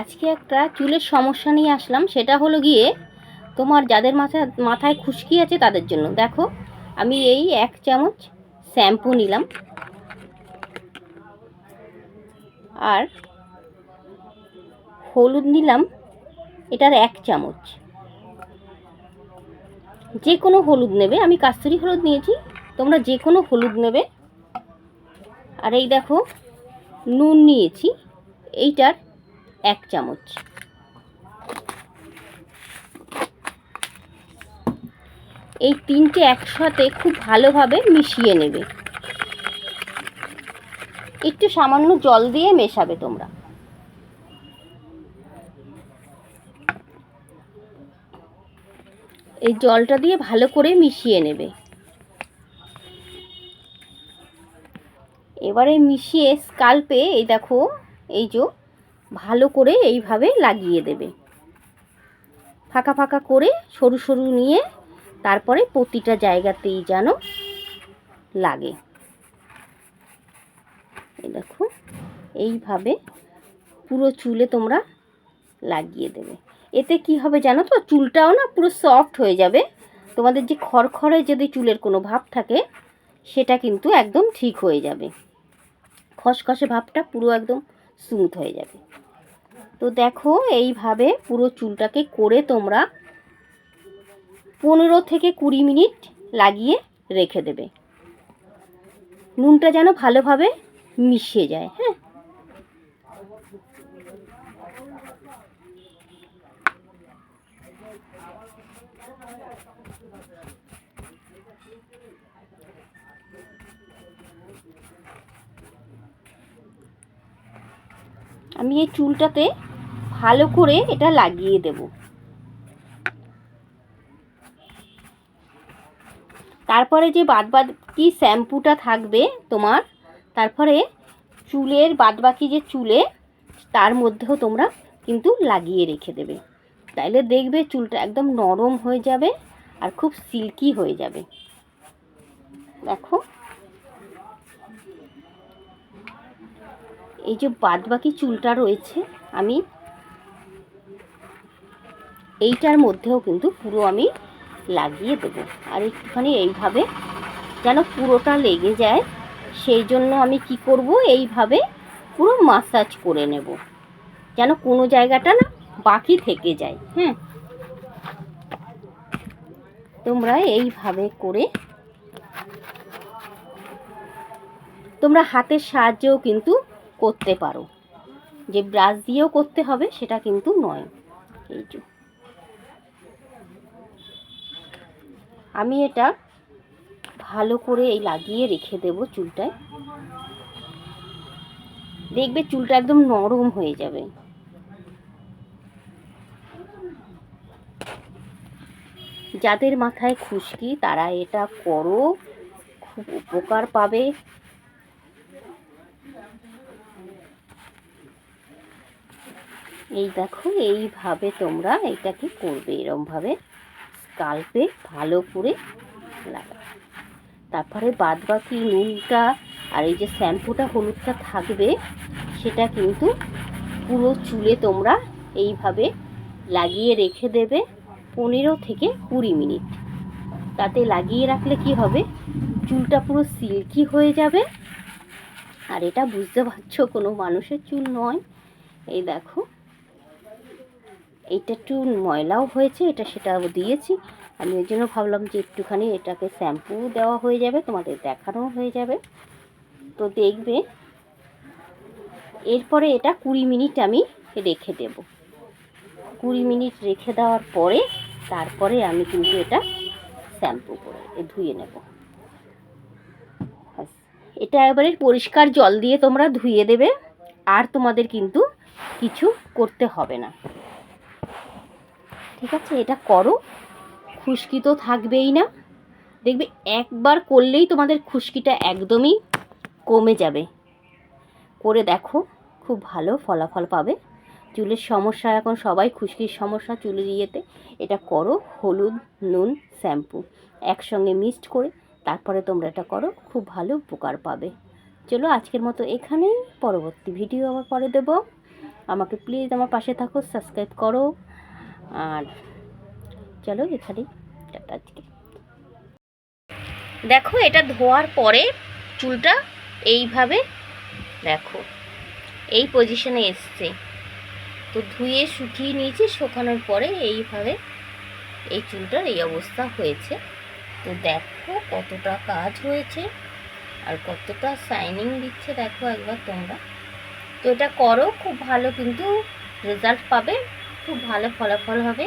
আজকে একটা চুলের সমস্যা নিয়ে আসলাম, সেটা হলো গিয়ে তোমার যাদের মাথায় মাথায় খুশকি আছে তাদের জন্য। দেখো, আমি এই এক চামচ শ্যাম্পু নিলাম। আর হলুদ নিলাম, এটার এক চামচ। যে কোনো হলুদ নেবে, আমি কাস্তুরি হলুদ নিয়েছি, তোমরা যে কোনো হলুদ নেবে। আর এই দেখো, নুন নিয়েছি, এইটার এক চামচ। এই তিনটে একসাথে খুব ভালোভাবে মিশিয়ে নেবে। একটু সামান্য জল দিয়ে মেশাবে তোমরা। এই জলটা দিয়ে ভালো করে মিশিয়ে নেবে। এবারে মিশিয়ে স্কাল্পে এই দেখো, এই যে ভালো করে এইভাবে লাগিয়ে দেবে। ফাঁকা ফাঁকা করে সরু সরু নিয়ে তারপরে প্রতিটা জায়গাতেই যেন লাগে। দেখো, এইভাবে পুরো চুলে তোমরা লাগিয়ে দেবে। এতে কি হবে জানো তো? চুলটাও না পুরো সফট হয়ে যাবে। তোমাদের যে খড়খড়ে যদি চুলের কোনো ভাব থাকে, সেটা কিন্তু একদম ঠিক হয়ে যাবে। খসখসে ভাবটা পুরো একদম স্মুথ হয়ে যাবে। তো দেখো, এইভাবে পুরো চুলটাকে করে তোমরা পনেরো থেকে কুড়ি মিনিট লাগিয়ে রেখে দেবে। নুনটা যেন ভালোভাবে মিশিয়ে যায় হ্যাঁ। আমি এই চুলটাতে ভালো করে এটা লাগিয়ে দেব। তারপরে যে বাদ বাদ কি শ্যাম্পুটা থাকবে তোমার, তারপরে চুলের বাদবাকি যে চুলে, তার মধ্যেও তোমরা কিন্তু লাগিয়ে রেখে দেবে। তাইলে দেখবে চুলটা একদম নরম হয়ে যাবে আর খুব সিল্কি হয়ে যাবে। দেখো। এই যে বাদবাকি চুলটা রয়েছে, আমি এইটার মধ্যেও কিন্তু পুরো আমি লাগিয়ে দেবো। আর একটুখানি এইভাবে যেন পুরোটা লেগে যায়, সেই জন্য আমি কি করব? এইভাবে পুরো মাসাজ করে নেব। যেন কোনো জায়গাটা না বাকি থেকে যায় হ্যাঁ? তোমরা এইভাবে করে তোমরা হাতের সাহায্যেও কিন্তু করতে পারো। যে ব্রাশ দিয়েও করতে হবে, সেটা কিন্তু নয়। এই যে। আমি এটা ভালো করে এই লাগিয়ে রেখে দেব চুলটায়। দেখবে চুলটা একদম নরম হয়ে যাবে। যাদের মাথায় খুশকি, তারা এটা করো, খুব উপকার পাবে। এই দেখো, এইভাবে তোমরা এটাকে করবে এরমভাবে। স্কাল্পে ভালো করে লাগা। তারপরে বাদ বাকি নুনটা আর এই যে শ্যাম্পুটা হলুদটা থাকবে, সেটা কিন্তু পুরো চুলে তোমরা এইভাবে লাগিয়ে রেখে দেবে পনেরো থেকে কুড়ি মিনিট। তাতে লাগিয়ে রাখলে কি হবে? চুলটা পুরো সিল্কি হয়ে যাবে। আর এটা বুঝতে পারছ, কোনো মানুষের চুল নয়। এই দেখো এইটা একটু ময়লাও হয়েছে, এটা সেটা দিয়েছি। আমি ওই জন্য ভাবলাম যে একটুখানি এটাকে শ্যাম্পু দেওয়া হয়ে যাবে, তোমাদের দেখানো হয়ে যাবে। তো দেখবে, এরপরে এটা কুড়ি মিনিট আমি রেখে দেব। কুড়ি মিনিট রেখে দেওয়ার পরে, তারপরে আমি কিন্তু এটা শ্যাম্পু করে ধুয়ে নেব। এটা এবারে পরিষ্কার জল দিয়ে তোমরা ধুয়ে দেবে, আর তোমাদের কিন্তু কিছু করতে হবে না। ঠিক আছে, এটা করো। খুশকি তো থাকবেই না। দেখবে, একবার করলেই তোমাদের খুশকিটা একদমই কমে যাবে। করে দেখো, খুব ভালো ফলাফল পাবে। চুলের সমস্যা, এখন সবাই খুশকির সমস্যা চুলের ইয়েতে। এটা করো, হলুদ, নুন, শ্যাম্পু। একসঙ্গে মিক্সড করে তারপরে তোমরা এটা করো, খুব ভালো উপকার পাবে। চলো, আজকের মতো এখানেই। পরবর্তী ভিডিও আবার পরে দেবো। আমাকে প্লিজ আমার পাশে থাকো সাবস্ক্রাইব করো। আর চলো এখানেই টাটা আজকে। দেখো, এটা ধোয়ার পরে চুলটা এইভাবে দেখো, এই পজিশনে এসছে। তো ধুয়ে শুকিয়ে নিয়েছি, শুকানোর পরে এইভাবে এই চুলটার এই অবস্থা হয়েছে। তো দেখো কতটা কাজ হয়েছে আর কতটা শাইনিং দিচ্ছে দেখো একবার তোমরা। তো এটা করো, খুব ভালো কিন্তু রেজাল্ট পাবে। খুব ভালো ফলাফল হবে।